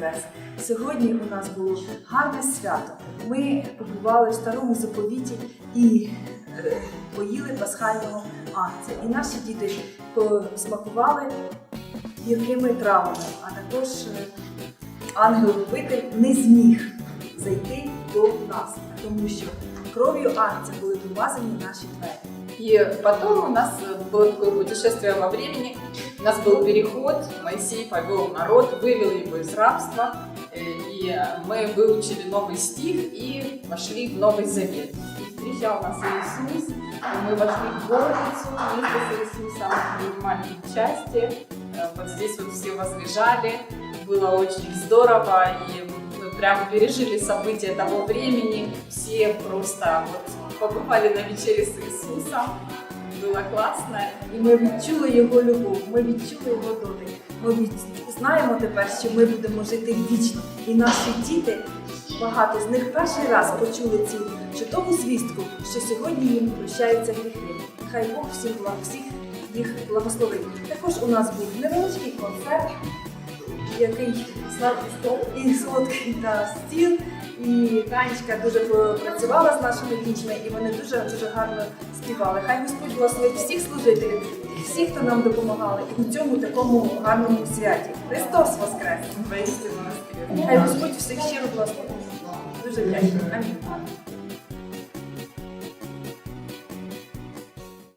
Воскрес! Сьогодні у нас було гарне свято. Ми побували в старому заповіті і е, поїли пасхального анця. І наші діти посмакували гіркими травами, а також е, ангел-любитель не зміг зайти до нас, тому що кров'ю анця були помазані наші двері. И потом у нас было такое путешествие во времени. У нас был переход, Моисей повел народ, вывел его из рабства, э, и мы выучили новый стих и вошли в Новый Завет. И встречал нас Иисус, и мы вошли в горницу вместе с Иисусом, принимали участие. Э, Вот здесь вот все возлежали, было очень здорово, и мы прям пережили события того времени. Все просто вот побывали на вечере с Иисусом. Было класна, І ми відчули його любов, ми відчули його дотик. Ми від... знаємо тепер, що ми будемо жити вічно. І наші діти, багато з них перший раз почули цю чудову звістку, що сьогодні їм прощаються гріхи. Хай Бог всім всіх їх благословить. Також у нас був невеличкий концерт, який сладкий і солодкий та стіл. І Танечка дуже працювала з нашими дітьми, і вони дуже дуже гарно співали. Хай Господь благословить всіх служителів, всіх, хто нам допомагали, і у цьому такому гарному святі. Христос Воскрес! Хай Господь всіх щиро благословить. Дуже вдячна. Амінь.